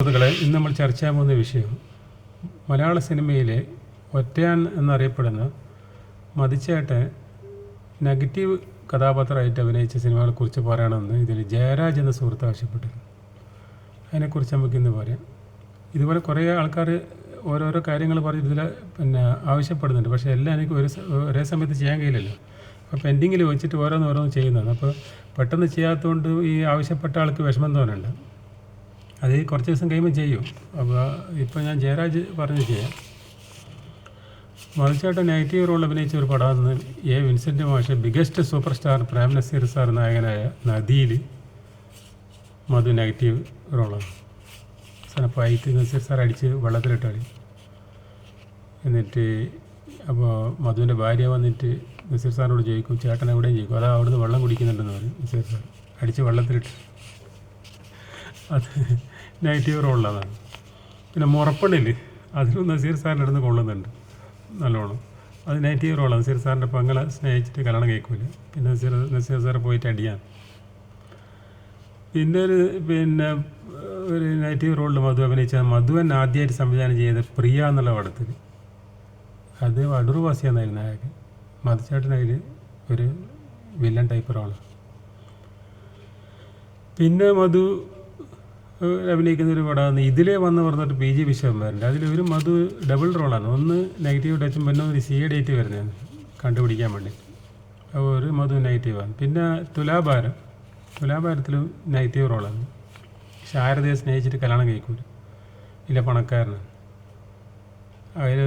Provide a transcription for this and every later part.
സുഹൃത്തുക്കളെ ഇന്ന് നമ്മൾ ചർച്ച ചെയ്യാൻ പോകുന്ന വിഷയം മലയാള സിനിമയിലെ ഒറ്റയാൻ എന്നറിയപ്പെടുന്ന മതിച്ചേട്ടൻ നെഗറ്റീവ് കഥാപാത്രമായിട്ട് അഭിനയിച്ച സിനിമകളെ കുറിച്ച് പറയണമെന്ന് ഇതിൽ ജയരാജ് എന്ന സുഹൃത്ത് ആവശ്യപ്പെട്ടിരുന്നു. അതിനെക്കുറിച്ച് നമുക്ക് ഇന്ന് പറയാം. ഇതുപോലെ കുറേ ആൾക്കാർ ഓരോരോ കാര്യങ്ങൾ പറഞ്ഞ് ഇതിൽ പിന്നെ ആവശ്യപ്പെടുന്നുണ്ട്. പക്ഷേ എല്ലാം എനിക്ക് ഒരു ഒരേ സമയത്ത് ചെയ്യാൻ കഴിയില്ലല്ലോ. അപ്പോൾ പെൻഡിങ്ങിൽ വെച്ചിട്ട് ഓരോന്ന് ഓരോന്ന് ചെയ്യുന്നതാണ്. അപ്പോൾ പെട്ടെന്ന് ചെയ്യാത്തതുകൊണ്ട് ഈ ആവശ്യപ്പെട്ട ആൾക്ക് വിഷമം തോന്നുന്നുണ്ട് അത് കുറച്ച് ദിവസം കഴിയുമ്പോൾ ചെയ്യും. അപ്പോൾ ഇപ്പോൾ ഞാൻ ജയരാജ് പറഞ്ഞു ചെയ്യാം മറിച്ചായിട്ട് നെഗറ്റീവ് റോൾ അഭിനയിച്ച ഒരു പടമാണ് എ. വിൻസെന്റ് മാഷ biggest super star Prem Nazir sir നായകനായ നദിയിൽ മധു നെഗറ്റീവ് റോളാണ്. സാർ അപ്പോൾ ഐറ്റ് നസീർ സാർ അടിച്ച് വെള്ളത്തിലിട്ടാളി എന്നിട്ട് അപ്പോൾ മധുവിന്റെ ഭാര്യ വന്നിട്ട് നസീർ സാറിനോട് ചോദിക്കും ചേട്ടൻ എവിടെയും ചോദിക്കും? അതാ അവിടുന്ന് വെള്ളം കുടിക്കുന്നുണ്ടെന്ന് പറയും നസീർ സാർ. അടിച്ച് വെള്ളത്തിലിട്ട്. അത് നെഗറ്റീവ് റോളിലാണ് പിന്നെ മുറപ്പണിൽ അതിലും നസീർ സാറിന്റെ അടുത്ത് കൊള്ളുന്നുണ്ട്. നല്ലോണം. അത് നെഗറ്റീവ് റോളാണ്. നസീർ സാറിന്റെ പങ്ങളെ സ്നേഹിച്ചിട്ട് കല്യാണം കേൾക്കില്ല പിന്നെ നസീർ നസീർ സാറെ പോയിട്ട് അടിയാൻ പിന്നെ ഒരു പിന്നെ ഒരു നെഗറ്റീവ് റോളിൽ മധു അഭിനയിച്ച മധുവൻ ആദ്യമായിട്ട് സംവിധാനം ചെയ്ത പ്രിയ എന്നുള്ള പടത്തിൽ അത് അടൂർവാസിയാന്നായിരുന്നു നായകൻ. അയാൾക്ക് അതിൽ ഒരു വില്ലൻ ടൈപ്പ് റോളാണ്. പിന്നെ മധു അഭിനയിക്കുന്ന ഒരു പടമാണ് ഇതിലേ വന്ന് പറഞ്ഞിട്ട് പി ജി വിശ്വംഭരന്റെ അതിൽ ഒരു മധു ഡബിൾ റോളാണ് ഒന്ന് നെഗറ്റീവ് ടച്ചും പിന്നെ ഒരു സി ഡേറ്റ് വരുന്നതാണ് കണ്ടുപിടിക്കാൻ വേണ്ടി. ഒരു മധു നെഗറ്റീവാണ് പിന്നെ തുലാഭാരം. തുലാഭാരത്തിലും നെഗറ്റീവ് റോളാണ് ശാരദയെ സ്നേഹിച്ചിട്ട് കല്യാണം കഴിക്കൂല. ഇല്ല പണക്കാരനാണ്. അതിൽ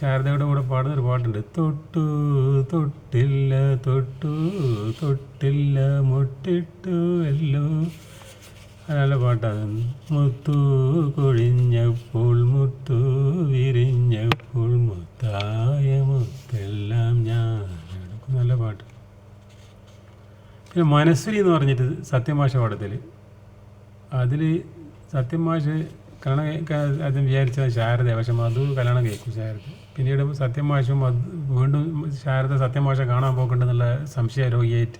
ശാരദയുടെ കൂടെ പാടുന്ന ഒരു പാട്ടുണ്ട്. തൊട്ടു തൊട്ടില്ല തൊട്ടു തൊട്ടില്ല മുട്ടിട്ടു എല്ലോ. അത് നല്ല പാട്ടാണ്. മുത്തു കൊഴിഞ്ഞപ്പോൾ മുത്തു വിരിഞ്ഞപ്പോൾ മുത്തായ മുത്തെല്ലാം ഞാൻ. നല്ല പാട്ട്. പിന്നെ മനസ്സുരി എന്ന് പറഞ്ഞിട്ട് സത്യമാഷ പാടത്തിൽ അതിൽ സത്യമാഷ് കല്യാണം ആദ്യം വിചാരിച്ചത് ശാരദ പക്ഷെ മധു കല്യാണം കേൾക്കും ശാരദ. പിന്നീട് സത്യമാഷും വീണ്ടും ശാരദ സത്യമാഷ കാണാൻ പോകണ്ടെന്നുള്ള സംശയ രോഗിയായിട്ട്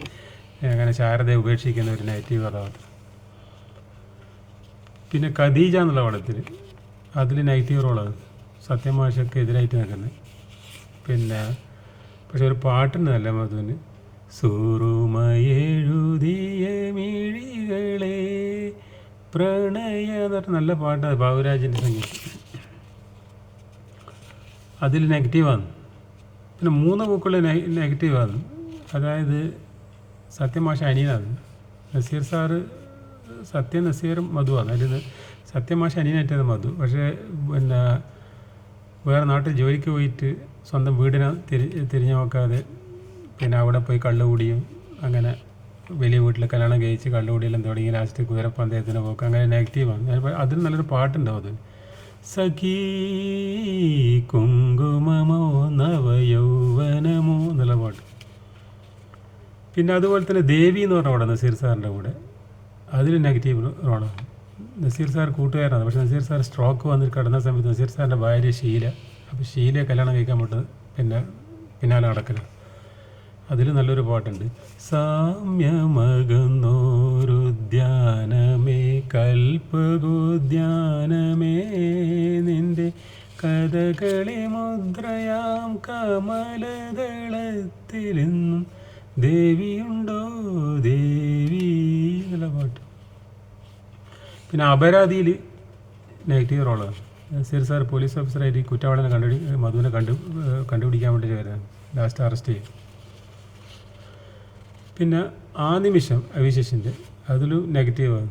അങ്ങനെ ശാരദയെ ഉപേക്ഷിക്കുന്ന ഒരു നെഗറ്റീവ് കഥാപാത്രം. പിന്നെ ഖദീജ എന്നുള്ള പടത്തിൽ അതിൽ നെഗറ്റീവ് റോളാണ് സത്യമാഷയ്ക്ക് എതിരായിട്ട് നിൽക്കുന്നത് പിന്നെ പക്ഷെ ഒരു പാട്ടുണ്ട് നല്ല മധുവിന് സുറുമയെഴുതിയ മിഴികളെ പ്രണയ പറഞ്ഞ നല്ല പാട്ടാണ് ബാബുരാജിന്റെ സംഗീതം. അതിൽ നെഗറ്റീവാണ് പിന്നെ മൂന്ന് പൂക്കളിൽ നെഗറ്റീവാണ് അതായത് സത്യമാഷ അനിയനാണ്. നസീർ സാറ് സത്യ നസീറും മധുവാണ്. അതിൽ സത്യമാഷ അനിയനായിട്ടത് മധു. പക്ഷേ പിന്നെ വേറെ നാട്ടിൽ ജോലിക്ക് പോയിട്ട് സ്വന്തം വീടിനെ തിരി തിരിഞ്ഞു നോക്കാതെ പിന്നെ അവിടെ പോയി കള്ളുകൂടിയും അങ്ങനെ വലിയ വീട്ടിൽ കല്യാണം കഴിച്ച് കള്ളുകൂടിയെല്ലാം തുടങ്ങി ലാസ്റ്റ് കുതിരപ്പന്തയത്തിന് പോക്ക്. അങ്ങനെ നെഗറ്റീവാണ് അതിൽ നല്ലൊരു പാട്ടുണ്ടാവും അത് സഖീ കുങ്കുമമോ നവയൗവനമോ എന്നുള്ള പാട്ട്. പിന്നെ അതുപോലെ തന്നെ ദേവി എന്ന് പറഞ്ഞ അവിടെ നസീർ സാറിന്റെ കൂടെ. അതിൽ നെഗറ്റീവ് റോളാണ് നസീർ സാർ കൂട്ടുകാരാണ്. പക്ഷേ നസീർ സാർ സ്ട്രോക്ക് വന്നിട്ട് കിടന്ന സമയത്ത് നസീർ സാറിന്റെ ഭാര്യ ഷീല. അപ്പോൾ ഷീലയെ കല്യാണം കഴിക്കാൻ പറ്റുന്നത് പിന്നെ പിന്നാലെ നടക്കല. അതിൽ നല്ലൊരു പാട്ടുണ്ട്. സാമ്യമകന്നോരുദ്യാനമേ കൽപ്പകുദ്യാനമേ നിന്റെ കഥകളി മുദ്രയാം കമലദളത്തിലെന്നും ദേവിയുണ്ടോ ദേവി? പിന്നെ അപരാധിയിൽ നെഗറ്റീവ് റോളാണ് നസീർ സാർ പോലീസ് ഓഫീസറായിട്ട് കുറ്റവാളിനെ കണ്ടുപിടി മധുവിനെ കണ്ടു കണ്ടുപിടിക്കാൻ വേണ്ടി വരുന്നത് ലാസ്റ്റ് അറസ്റ്റ് ചെയ്യും പിന്നെ ആ നിമിഷം അവിശേഷിന്റെ അതിലും നെഗറ്റീവാണ്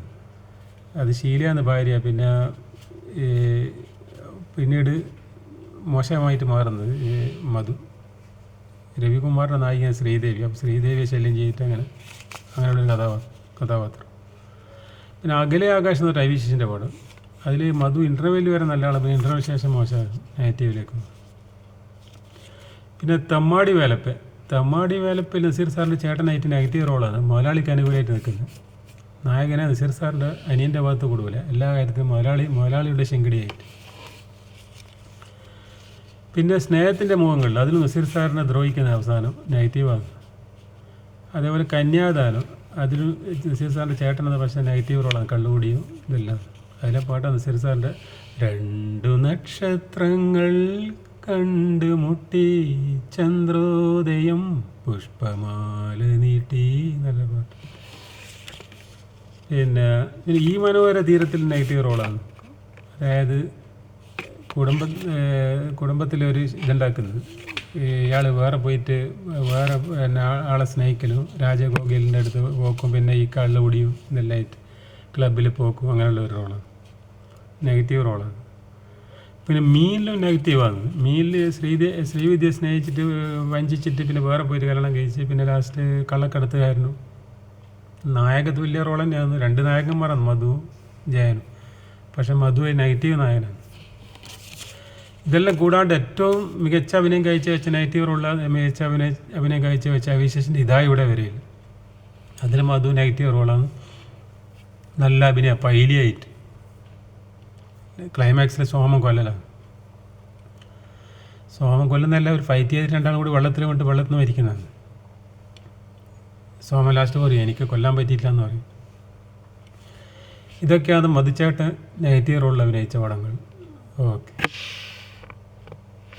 അത് ശീലയാണ് ഭാര്യ പിന്നെ പിന്നീട് മോശമായിട്ട് മാറുന്നത് മധു. രവികുമാറിന്റെ നായിക ശ്രീദേവി. അപ്പോൾ ശ്രീദേവിയെ ശല്യം ചെയ്തിട്ട് അങ്ങനെ അങ്ങനെയുള്ളൊരു കഥാപാത്രം കഥാപാത്രം. പിന്നെ അകലെ ആകാശം എന്ന് പറഞ്ഞ അവിശേഷിന്റെ പാട്. അതിൽ മധു ഇന്റർവെല്ലിൽ വരെ നല്ല ആളാണ് പിന്നെ ഇന്റർവെൽ ശേഷം മോശമായിരുന്നു നെഗറ്റീവിലേക്ക് പിന്നെ തമ്മാടി വേലപ്പ് തമ്മാടി വേലപ്പ് നസീർ സാറിന്റെ ചേട്ടനായിട്ട് നെഗറ്റീവ് റോളാണ് മുതലാളിക്ക് അനുകൂലമായിട്ട് നിൽക്കുന്നത് നായകനെ നസീർ സാറിന്റെ അനിയന്റെ ഭാഗത്ത് കൊടുക്കില്ല എല്ലാ കാര്യത്തിലും മുതലാളി മുതലാളിയുടെ ശെങ്കിടിയായിട്ട്. പിന്നെ സ്നേഹത്തിന്റെ മുഖങ്ങളിൽ അതിൽ നസീർ സാറിനെ ദ്രോഹിക്കുന്ന അവസാനം നെഗറ്റീവാണ് അതേപോലെ കന്യാദാനം. അതിൽ നസീർ സാറിന്റെ ചേട്ടനെന്ന പക്ഷേ നെഗറ്റീവ് റോളാണ് കള്ളുകൂടിയും ഇതെല്ലാം. അതിലെ പാട്ടാണ് നസീർ സാറിന്റെ രണ്ടു നക്ഷത്രങ്ങൾ കണ്ടുമുട്ടി ചന്ദ്രോദയം പുഷ്പമാല നീട്ടി നല്ല പാട്ട്. പിന്നെ ഈ മനോഹര തീരത്തിൽ നെഗറ്റീവ് റോളാണ് അതായത് കുടുംബ കുടുംബത്തിലൊരു ഇതുണ്ടാക്കുന്നത്. ഇയാൾ വേറെ പോയിട്ട് വേറെ പിന്നെ ആളെ സ്നേഹിക്കലും രാജഗോകിലിന്റെ അടുത്ത് പോക്കും പിന്നെ ഈ കള്ളു കുടിയും ഇതെല്ലായിട്ട് ക്ലബിൽ പോക്കും അങ്ങനെയുള്ള ഒരു റോളാണ് നെഗറ്റീവ് റോളാണ് പിന്നെ മീനിലും നെഗറ്റീവാണ് മീനിൽ ശ്രീദേ ശ്രീവിദ്യയെ സ്നേഹിച്ചിട്ട് വഞ്ചിച്ചിട്ട് പിന്നെ വേറെ പോയിട്ട് കല്യാണം കഴിച്ച് പിന്നെ ലാസ്റ്റ് കള്ളക്കടത്തുകാരനും. നായക തുല്യ റോൾ തന്നെയാണ്. രണ്ട് നായകന്മാരാണ് മധു ജയനും. പക്ഷെ മധു നെഗറ്റീവ് നായകനാണ് ഇതെല്ലാം കൂടാണ്ട് ഏറ്റവും മികച്ച അഭിനയം കഴിച്ച വെച്ച നെഗറ്റീവറുള്ള മികച്ച അഭിനയ അഭിനയം കഴിച്ച വെച്ച അവിശേഷിന്റെ ഇതായി ഇവിടെ വരെയില്ല അതിന് മധു നെഗറ്റീവ് റോളാണ് നല്ല അഭിനയ പൈലിയായിട്ട്. ക്ലൈമാക്സിൽ സോമം കൊല്ലലാണ്. സോമം കൊല്ലുന്നല്ല ഒരു ഫൈറ്റ് ചെയ്തിട്ട് രണ്ടാളും കൂടി വെള്ളത്തിൽ കൊണ്ട് വെള്ളത്തിൽ നിന്ന് മരിക്കുന്നതാണ്. സോമൻ ലാസ്റ്റ് പറയും എനിക്ക് കൊല്ലാൻ പറ്റിയില്ല എന്ന് പറയും. ഇതൊക്കെയാണ് മതിച്ചായിട്ട് നെഗറ്റീവ് റോളിൽ അഭിനയിച്ച പടങ്ങൾ. ഓക്കെ